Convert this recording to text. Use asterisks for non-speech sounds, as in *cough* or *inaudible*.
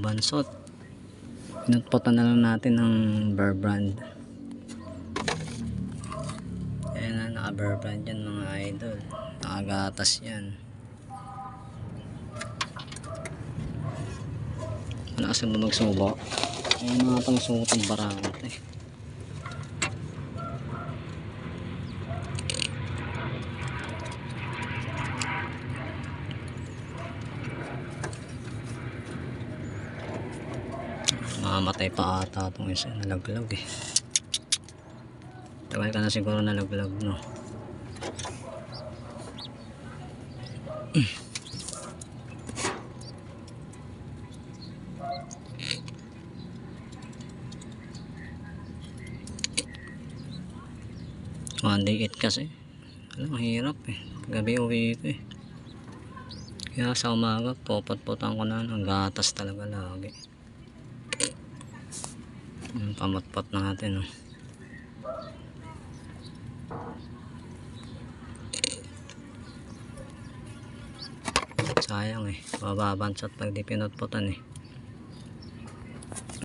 bansot pinutputan na lang natin ng bear brand. Ayan na naka bear brand yan mga idol. Nakagatas yan. Kasi mo magsubo ayan mga pang sutong barangot eh Mamatay pa ata itong isa nalaglag eh. Tagal ka na siguro nalaglag no. *clears throat* One day it kasi. Alam, mahirap eh. Gabi uwi ko eh. Kaya sa umaga, popot-potan ko na ng gatas talaga lagi. Yung pamatpat natin oh. Sayang eh. Mababansat pag di pinutputan eh.